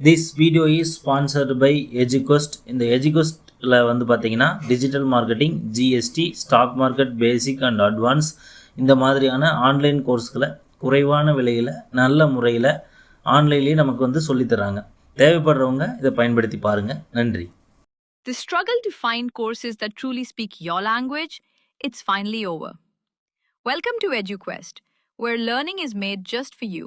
This video is sponsored by Educost இந்த எஜுகோஸ்டில் வந்து பார்த்தீங்கன்னா digital marketing GST stock market basic and advance இந்த மாதிரியான ஆன்லைன் கோர்ஸ்களை குறைவான விலையில் நல்ல முறையில் ஆன்லைன்லேயே நமக்கு வந்து சொல்லித் தராங்க தேவைப்படுறவங்க இதை பயன்படுத்தி பாருங்கள் நன்றி The struggle to find courses that truly speak your language, it's finally over. Welcome to EduQuest, where learning is made just for you.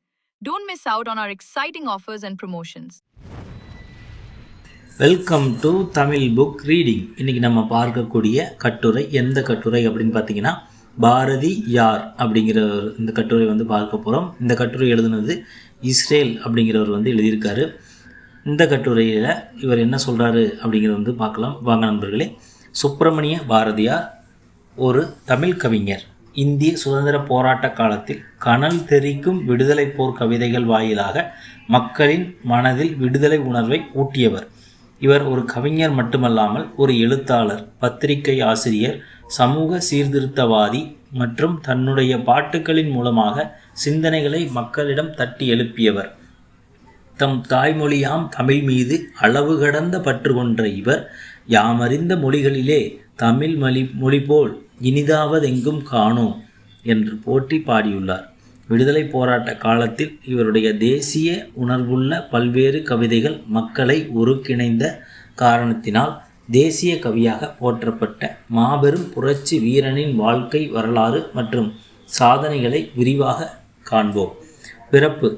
don't miss out on our exciting offers and promotions. Welcome to Tamil book reading இன்றைக்கி நம்ம பார்க்கக்கூடிய கட்டுரை எந்த கட்டுரை அப்படின்னு பார்த்தீங்கன்னா பாரதி யார் அப்படிங்கிற இந்த கட்டுரை வந்து பார்க்க போகிறோம் இந்த கட்டுரை எழுதுனது இஸ்ரேல் அப்படிங்கிறவர் வந்து எழுதியிருக்காரு. இந்த கட்டுரையில் இவர் என்ன சொல்கிறாரு அப்படிங்கிறத வந்து பார்க்கலாம். வாங்க நண்பர்களே சுப்பிரமணிய பாரதியார் ஒரு தமிழ் கவிஞர். இந்திய சுதந்திர போராட்ட காலத்தில் கனல் தெரிக்கும் விடுதலை போர் கவிதைகள் வாயிலாக மக்களின் மனதில் விடுதலை உணர்வை ஊட்டியவர். இவர் ஒரு கவிஞர் மட்டுமல்லாமல் ஒரு எழுத்தாளர் பத்திரிகை ஆசிரியர் சமூக சீர்திருத்தவாதி மற்றும் தன்னுடைய பாட்டுகளின் மூலமாக சிந்தனைகளை மக்களிடம் தட்டி எழுப்பியவர். தம் தாய்மொழியாம் தமிழ் மீது அளவு கடந்த பற்று கொன்ற இவர் யாமறிந்த மொழிகளிலே தமிழ் மொழி மொழி போல் இனிதாவதெங்கும் காணோம் என்று போற்றி பாடியுள்ளார். விடுதலை போராட்ட காலத்தில் இவருடைய தேசிய உணர்வுள்ள பல்வேறு கவிதைகள் மக்களை ஒருங்கிணைந்த காரணத்தினால் தேசிய கவியாக போற்றப்பட்ட மாபெரும் புரட்சி வீரனின் வாழ்க்கை வரலாறு மற்றும் சாதனைகளை விரிவாக காண்போம். பிறப்பு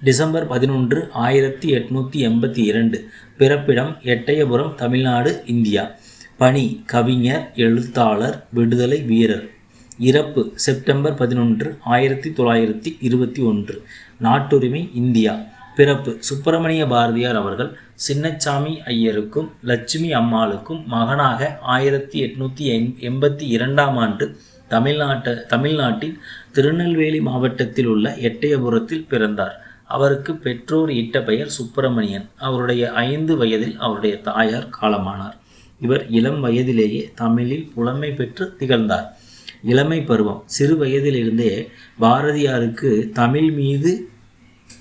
டிசம்பர் பதினொன்று ஆயிரத்தி எட்நூற்றி எண்பத்தி இரண்டு. பிறப்பிடம் எட்டயபுரம் தமிழ்நாடு இந்தியா. பணி கவிஞர் எழுத்தாளர் விடுதலை வீரர். இறப்பு செப்டம்பர் பதினொன்று ஆயிரத்தி தொள்ளாயிரத்தி இருபத்தி ஒன்று. நாட்டுரிமை இந்தியா. பிறப்பு சுப்பிரமணிய பாரதியார் அவர்கள் சின்னச்சாமி ஐயருக்கும் லட்சுமி அம்மாளுக்கும் மகனாக ஆயிரத்தி எட்நூற்றி எண் எண்பத்தி இரண்டாம் ஆண்டு தமிழ்நாட்டு தமிழ்நாட்டின் திருநெல்வேலி மாவட்டத்தில் உள்ள எட்டயபுரத்தில் பிறந்தார். அவருக்கு பெற்றோர் இட்ட பெயர் சுப்பிரமணியன். அவருடைய ஐந்து வயதில் அவருடைய தாயார் காலமானார். இவர் இளம் வயதிலேயே தமிழில் புலமை பெற்று திகழ்ந்தார். இளமை பருவம். சிறு வயதிலிருந்தே பாரதியாருக்கு தமிழ் மீது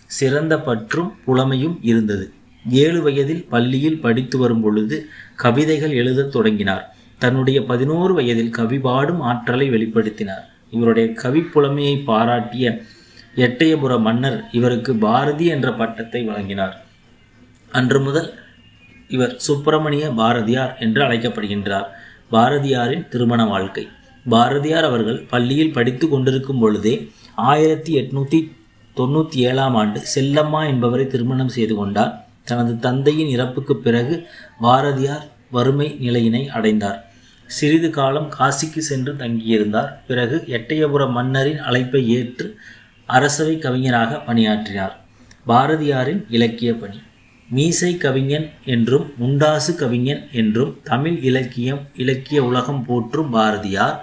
சிறந்த பற்றும் புலமையும் இருந்தது. ஏழு வயதில் பள்ளியில் படித்து வரும் பொழுது கவிதைகள் எழுதத் தொடங்கினார். தன்னுடைய பதினோரு வயதில் கவி பாடும் ஆற்றலை வெளிப்படுத்தினார். இவருடைய கவிப்புலமையை பாராட்டிய எட்டயபுர மன்னர் இவருக்கு பாரதி என்ற பட்டத்தை வழங்கினார். அன்று முதல் இவர் சுப்பிரமணிய பாரதியார் என்று அழைக்கப்படுகின்றார். பாரதியாரின் திருமண வாழ்க்கை. பாரதியார் அவர்கள் பள்ளியில் படித்து கொண்டிருக்கும் பொழுதே ஆயிரத்தி எட்நூற்றி தொண்ணூற்றி ஏழாம் ஆண்டு செல்லம்மா என்பவரை திருமணம் செய்து கொண்டார். தனது தந்தையின் இறப்புக்கு பிறகு பாரதியார் வறுமை நிலையினை அடைந்தார். சிறிது காலம் காசிக்கு சென்று தங்கியிருந்தார். பிறகு எட்டயபுர மன்னரின் அழைப்பை ஏற்று அரசவை கவிஞராக பணியாற்றினார். பாரதியாரின் இலக்கிய பணி. மீசை கவிஞன் என்றும் முண்டாசு கவிஞன் என்றும் தமிழ் இலக்கியம் இலக்கிய உலகம் போற்றும் பாரதியார்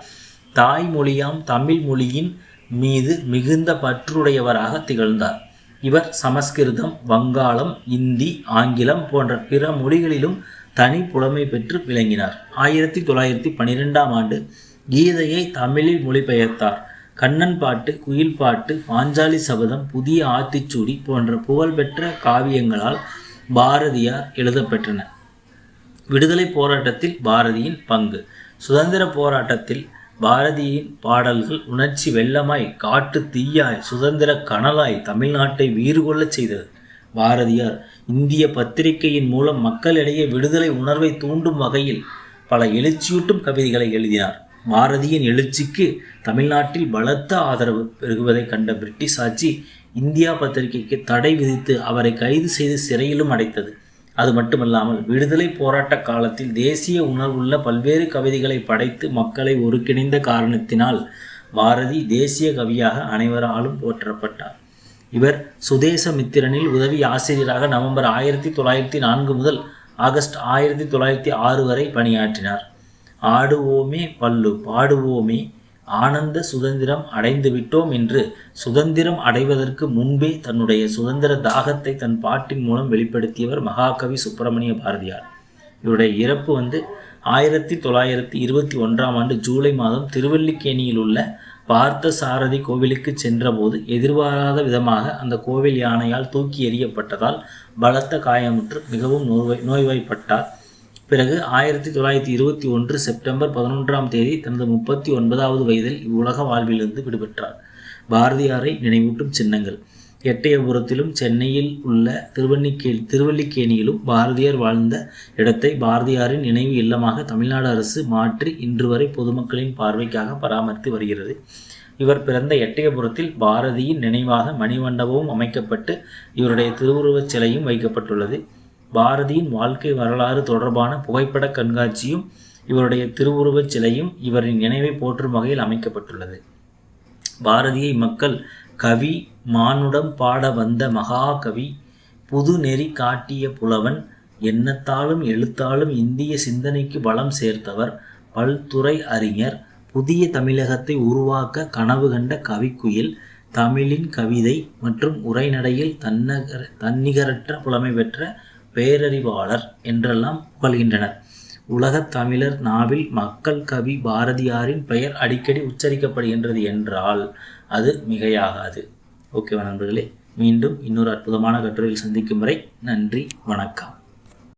தாய்மொழியாம் தமிழ் மொழியின் மீது மிகுந்த பற்றுடையவராக திகழ்ந்தார். இவர் சமஸ்கிருதம் வங்காளம் இந்தி ஆங்கிலம் போன்ற பிற மொழிகளிலும் தனி புலமை பெற்று விளங்கினார். ஆயிரத்தி தொள்ளாயிரத்தி பன்னிரெண்டாம் ஆண்டு கீதையை தமிழில் மொழிபெயர்த்தார். கண்ணன் பாட்டு குயில் பாட்டு பாஞ்சாலி சபதம் புதிய ஆத்திச்சூடி போன்ற புகழ்பெற்ற காவியங்களால் பாரதியார் எழுதப்பெற்றன. விடுதலை போராட்டத்தில் பாரதியின் பங்கு. சுதந்திர போராட்டத்தில் பாரதியின் பாடல்கள் உணர்ச்சி வெள்ளமாய் காட்டு தீயாய் சுதந்திர கனலாய் தமிழ்நாட்டை வீறுகொள்ளச் செய்தது. பாரதியார் இந்திய பத்திரிகையின் மூலம் மக்களிடையே விடுதலை உணர்வை தூண்டும் வகையில் பல எழுச்சியூட்டும் கவிதைகளை எழுதினார். பாரதியின் எழுச்சிக்கு தமிழ்நாட்டில் பலத்த ஆதரவு பெருகுவதை கண்ட பிரிட்டிஷ் ஆட்சி இந்தியா பத்திரிகைக்கு தடை விதித்து அவரை கைது செய்து சிறையிலும் அடைத்தது. அது மட்டுமல்லாமல் விடுதலை போராட்ட காலத்தில் தேசிய உணர்வுள்ள பல்வேறு கவிதைகளை படைத்து மக்களை ஒருங்கிணைந்த காரணத்தினால் பாரதி தேசிய கவியாக அனைவராலும் போற்றப்பட்டார். இவர் சுதேசமித்திரனில் உதவி ஆசிரியராக நவம்பர் ஆயிரத்தி தொள்ளாயிரத்தி நான்கு முதல் ஆகஸ்ட் ஆயிரத்தி தொள்ளாயிரத்தி ஆறு வரை பணியாற்றினார். ஆடுவோமே பல்லு பாடுவோமே. ஆனந்த சுதந்திரம் அடைந்து விட்டோம் என்று சுதந்திரம் அடைவதற்கு முன்பே தன்னுடைய சுதந்திர தாகத்தை தன் பாட்டின் மூலம் வெளிப்படுத்தியவர் மகாகவி சுப்பிரமணிய பாரதியார். இவருடைய இறப்பு வந்து ஆயிரத்தி தொள்ளாயிரத்தி இருபத்தி ஒன்றாம் ஆண்டு ஜூலை மாதம் திருவல்லிக்கேணியில் உள்ள பார்த்த சாரதி கோவிலுக்கு சென்றபோது எதிர்பாராத விதமாக அந்த கோவில் யானையால் தூக்கி எறியப்பட்டதால் பலத்த காயமுற்று மிகவும் நோய்வாய் நோய்வாய்ப்பட்டார். பிறகு ஆயிரத்தி தொள்ளாயிரத்தி இருபத்தி ஒன்று செப்டம்பர் பதினொன்றாம் தேதி தனது முப்பத்தி ஒன்பதாவது வயதில் இவ்வுலக வாழ்விலிருந்து விடுபெற்றார் பாரதியாரை நினைவூட்டும் சின்னங்கள். எட்டயபுரத்திலும் சென்னையில் உள்ள திருவண்ணிக்கே திருவல்லிக்கேணியிலும் பாரதியார் வாழ்ந்த இடத்தை பாரதியாரின் நினைவு இல்லமாக தமிழ்நாடு அரசு மாற்றி இன்று வரை பொதுமக்களின் பார்வைக்காக பராமரித்து வருகிறது. இவர் பிறந்த எட்டயபுரத்தில் பாரதியின் நினைவாக மணிமண்டபமும் அமைக்கப்பட்டு இவருடைய திருவுருவச் சிலையும் வைக்கப்பட்டுள்ளது. பாரதியின் வாழ்க்கை வரலாறு தொடர்பான புகைப்பட கண்காட்சியும் இவருடைய திருவுருவச் சிலையும் இவரின் நினைவை போற்றும் வகையில் அமைக்கப்பட்டுள்ளது. பாரதியை மக்கள் கவி மானுடம் பாட வந்த மகாகவி புது நெறி காட்டிய புலவன் எண்ணத்தாலும் எழுத்தாலும் இந்திய சிந்தனைக்கு பலம் சேர்த்தவர் பல்துறை அறிஞர் புதிய தமிழகத்தை உருவாக்க கனவு கண்ட கவிக்குயில் தமிழின் கவிதை மற்றும் உரைநடையில் தன்னகர தன்னிகரற்ற புலமை பெற்ற பேரறிவாளர் என்றெல்லாம் புகழ்கின்றனர். உலகத் தமிழர் நாவில் மக்கள் கவி பாரதியாரின் பெயர் அடிக்கடி உச்சரிக்கப்படுகின்றது என்றால் அது மிகையாகாது. ஓகேவா நண்பர்களே மீண்டும் இன்னொரு அற்புதமான கட்டுரையில் சந்திக்கும் வரை நன்றி வணக்கம்.